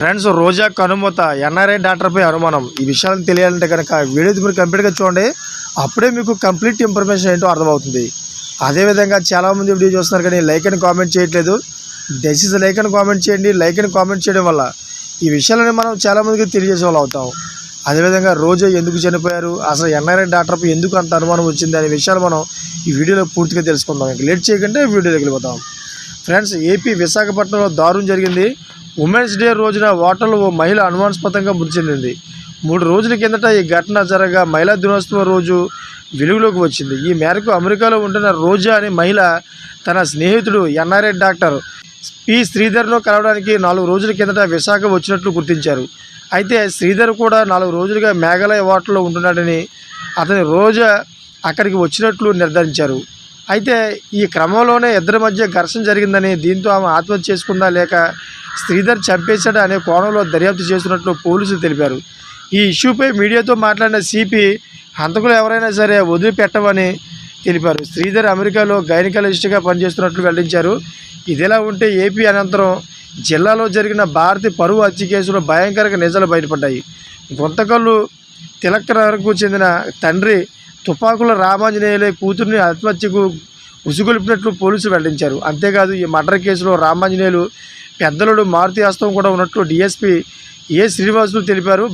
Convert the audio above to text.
Friends రోజా కనుమత NRI డాక్టర్పై అనుమానం. ఈ విషయాలను తెలియాలంటే కనుక వీడియో మీరు కంప్లీట్గా చూడండి. అప్పుడే మీకు కంప్లీట్ ఇన్ఫర్మేషన్ ఏంటో అర్థమవుతుంది. అదేవిధంగా చాలామంది వీడియో చూస్తున్నారు కానీ లైక్ అని కామెంట్ చేయట్లేదు. దయచేసి లైక్ అని కామెంట్ చేయండి. లైక్ అని కామెంట్ చేయడం వల్ల ఈ విషయాలని మనం చాలామందికి తెలియజేసే వాళ్ళు అవుతాం అదేవిధంగా రోజా ఎందుకు చనిపోయారు? అసలు ఎన్ఆర్ఐ డాక్టర్పై ఎందుకు అంత అనుమానం వచ్చింది అనే విషయాలు మనం ఈ వీడియోలో పూర్తిగా తెలుసుకుందాం. ఇంకా లేట్ చేయకుండా వీడియోలోకి వెళ్ళిపోతాం. ఫ్రెండ్స్ ఏపీ విశాఖపట్నంలో దారుణం జరిగింది. ఉమెన్స్ డే రోజున ఓటర్లు ఓ మహిళ అనుమానాస్పదంగా మృతి చెందింది మూడు రోజుల కిందట ఈ ఘటన జరగా మహిళా దినోత్సవం రోజు వెలుగులోకి వచ్చింది. ఈ మేరకు అమెరికాలో ఉంటున్న రోజా అనే మహిళ తన స్నేహితుడు ఎన్ఆర్ఐ డాక్టర్ పి శ్రీధర్ను కలవడానికి నాలుగు రోజుల కిందట విశాఖ వచ్చినట్లు గుర్తించారు. అయితే శ్రీధర్ కూడా నాలుగు రోజులుగా మేఘాలయ ఓటర్లో ఉంటున్నాడని అతని రోజా అక్కడికి వచ్చినట్లు నిర్ధారించారు. అయితే ఈ క్రమంలోనే ఇద్దరి మధ్య ఘర్షణ జరిగిందని దీంతో ఆమె ఆత్మహత్య చేసుకుందా లేక శ్రీధర్ చంపేశాడు అనే కోణంలో దర్యాప్తు చేస్తున్నట్లు పోలీసులు తెలిపారు. ఈ ఇష్యూపై మీడియాతో మాట్లాడిన సిపి హంతకులు ఎవరైనా సరే వదిలిపెట్టమని తెలిపారు. శ్రీధర్ అమెరికాలో గైనకాలజిస్ట్గా పనిచేస్తున్నట్లు వెల్లడించారు. ఇదిలా ఉంటే ఏపీ అనంతరం జిల్లాలో జరిగిన భారతి పరువు హత్య కేసులో భయంకరంగా నిజాలు బయటపడ్డాయి. గుంతకల్లు తిలక్కనగర్కు చెందిన తండ్రి తుపాకుల రామాంజనేయులే కూతుర్ని ఆత్మహత్యకు ఉసుగొలిపినట్లు పోలీసులు వెల్లడించారు. అంతేకాదు ఈ మర్డర్ కేసులో రామాంజనేయులు పెద్దలుడు మారుతి హస్తం కూడా ఉన్నట్లు డీఎస్పీ ఏ శ్రీనివాసులు తెలిపారు.